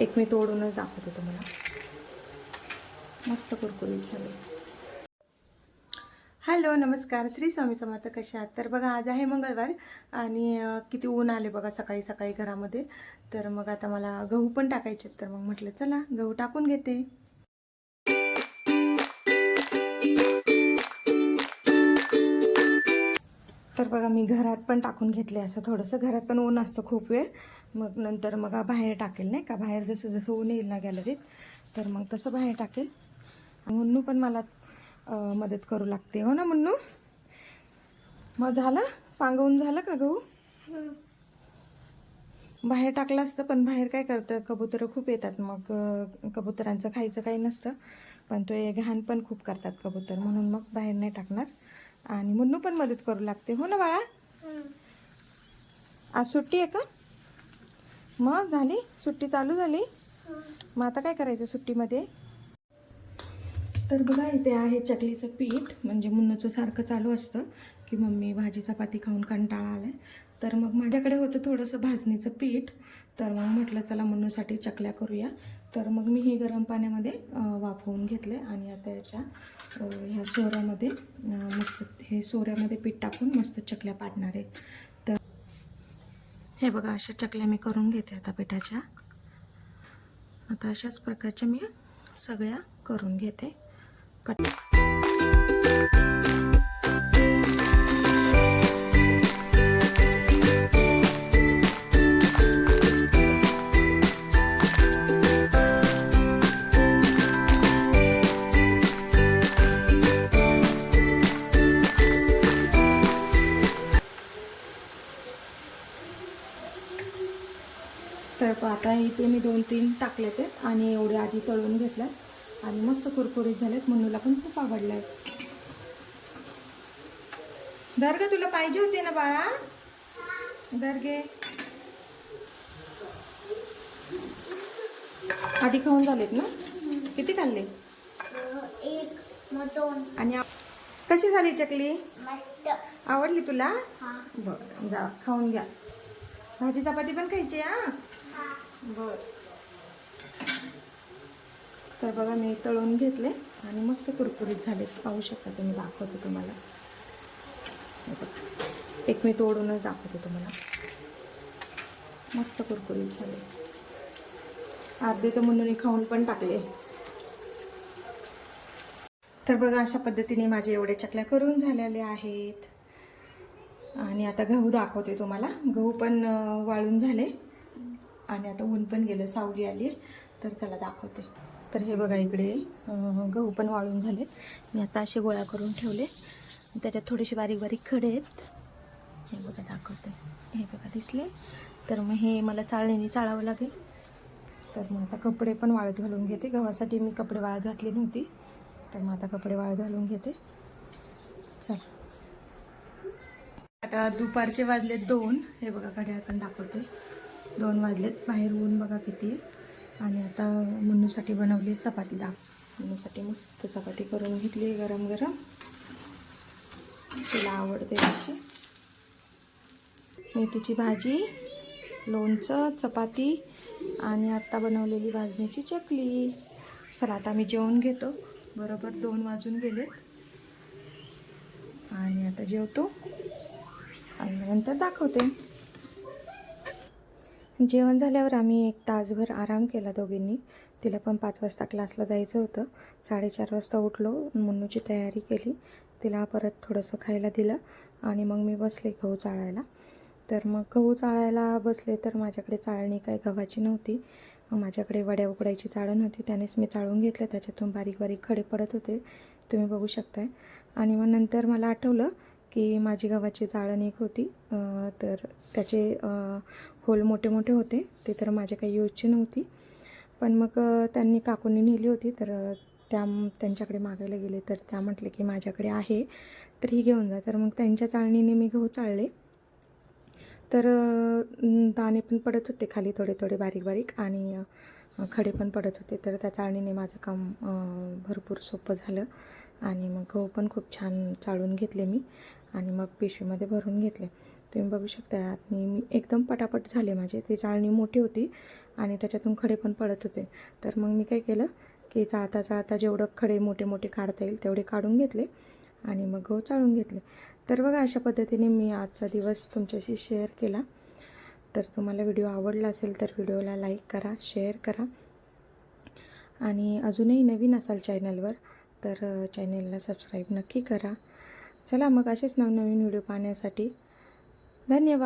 एक मी तोडूनच दाखवते तुम्हाला. मस्त कुरकुरीत झाले. हॅलो नमस्कार. श्री स्वामी समर्थ कशा आहात? तर बघा आज आहे मंगळवार आणि किती ऊन आले बघा सकाळी सकाळी घरामध्ये. तर मग आता मला गहू पण टाकायचे तर मग म्हटलं चला गहू टाकून घेते. तर बघा मी घरात पण टाकून घेतले असं थोडंसं. घरात पण ऊन असतं खूप वेळ. मग नंतर मग बाहेर टाकेल नाही का? बाहेर जसं जसं ऊन येईल ना गॅलरीत तर मग तसं बाहेर टाकेल. मुन्नू पण मला मदत करू लागते. हो ना मुन्नू? मग झालं? पांगवून झालं का गहू? बाहेर टाकलं असतं पण बाहेर काय करतं? कबुतरं खूप येतात. मग कबुतरांचं खायचं काही नसतं. पण तो हे घाण पण खूप करतात कबूतर. म्हणून मग बाहेर नाही टाकणार. आणि मुन्नू पण मदत करू लागते. हो ना बाळा? आज सुट्टी आहे का? मग झाली? सुट्टी चालू झाली? मग आता काय करायचं सुट्टीमध्ये? तर बघा इथे आहे चकलीचं पीठ. म्हणजे मुन्नूचं सारखं चालू असतं की मम्मी भाजी चपाती खाऊन कंटाळा आलाय. तर मग माझ्याकडे होतं थोडंसं भाजणीचं पीठ. तर मग म्हटलं चला मुन्नूसाठी चकल्या करूया. तर मग मी हे गरम पाण्यामध्ये वाफवून घेतले आणि आता याच्या ह्या सोऱ्यामध्ये मस्त हे सोऱ्यामध्ये पीठ टाकून मस्त चकल्या पाडणार आहे. तर हे बघा अशा चकल्या मी करून घेते आता पिठाच्या. आता अशाच प्रकारच्या मी सगळ्या करून घेते. पट आता इथे मी दोन तीन टाकले ते आणि एवढे आधी तळून घेतल्यात. आणि मस्त कुरकुरीत झालेत. मुन्नूला पण खूप आवडलाय. दर्ग तुला पाहिजे होते ना बाळा? दर्गे. आधी खाऊन झालेत ना? किती खाल्ले? एक आणि कशी झाली चकली? मस्त. आवडली तुला? हा. बरं जा खाऊन घ्या. भाजी चपाती पण खायची हा? बर. तर बघा मी तळून घेतले आणि मस्त कुरकुरीत झाले पाहू शकता तुम्ही दाखवते तुम्हाला. एक मी तोडूनच दाखवते तुम्हाला. मस्त कुरकुरीत झाले. अर्धे तर म्हणून खाऊन पण टाकले. तर बघा अशा पद्धतीने माझे एवढे चकल्या करून झालेले आहेत. आणि आता गहू दाखवते तुम्हाला. गहू पण वाळून झाले. आणि आता ऊन पण गेलं सावली आली. तर चला दाखवते. तर हे बघा इकडे गहू पण वाळून झाले मी आता असे गोळा करून ठेवले. त्याच्यात थोडेसे बारीक बारीक खडे आहेत. हे बघा दाखवते. हे बघा दिसले. तर मग हे मला चाळणीने चाळावं लागेल. तर मग आता कपडे पण वाळत घालून घेते. गव्हासाठी मी कपडे वाळत घातली नव्हती. तर मग आता कपडे वाळत घालून घेते. चला. आता दुपारचे वाजले दोन. हे बघा घड्याळ पण दाखवते. दोन वाजलेत. बाहेर ऊन बघा किती. आणि आता मुन्नूसाठी बनवली चपाती दाख मुन्नूसाठी मस्त चपाती करून घेतली गरम गरम तिला आवडते अशी. मेथीची भाजी लोणचं चपाती आणि आत्ता बनवलेली भाजणीची चकली. चला आता मी जेवण घेतो. बरोबर दोन वाजून गेलेत. आणि आता जेवतो. आणि नंतर दाखवते. जेवण झाल्यावर आम्ही एक तासभर आराम केला दोघींनी. तिला पण पाच वाजता क्लासला जायचं होतं. साडेचार वाजता उठलो मुन्नूची तयारी केली. तिला परत थोडंसं खायला दिलं आणि मग मी बसले गहू चाळायला. तर मग गहू चाळायला बसले तर माझ्याकडे चाळणी काही गव्हाची नव्हती. माझ्याकडे वड्या उकडायची चाळण होती. त्यानेच मी चाळून घेतलं त्याच्यातून बारीक बारीक खडे पडत होते. तुम्ही बघू शकताय. आणि मग नंतर मला आठवलं की माझी गव्हाची चाळण एक होती. तर त्याचे होल मोठे मोठे होते. ते तर माझ्या काही यूजची नव्हती. पण मग त्यांनी काकूंनी नेली होती. तर त्या त्यांच्याकडे मागायला गेले. तर त्या म्हटले की माझ्याकडे आहे. तर ही घेऊन जा. तर मग त्यांच्या चाळणीने मी गहू चाळले. तर दाणे पण पडत होते खाली थोडे थोडे बारीक बारीक आणि खडे पण पडत होते. तर त्या चाळणीने माझं काम भरपूर सोपं झालं. आणि मग गहू पण खूप छान चाळून घेतले मी आणि मग पिशवीमध्ये भरून घेतले. तुम्ही बघू शकता आणि मी एकदम पटापट झाले माझे. ती चाळणी मोठी होती आणि त्याच्यातून खडे पण पडत होते. तर मग मी काय केलं की चाळता चाळता जेवढं खडे मोठे मोठे काढता येईल तेवढे काढून घेतले आणि मग गहू चाळून घेतले. तर बघा अशा पद्धतीने मी आजचा दिवस तुमच्याशी शेअर केला. तर तुम्हाला व्हिडिओ आवडला असेल तर व्हिडिओला लाईक करा शेअर करा. आणि अजूनही नवीन असाल चॅनलवर तर चॅनेलला सबस्क्राईब नक्की करा. चला मग असेच नवनवीन व्हिडिओ पाहण्यासाठी. धन्यवाद.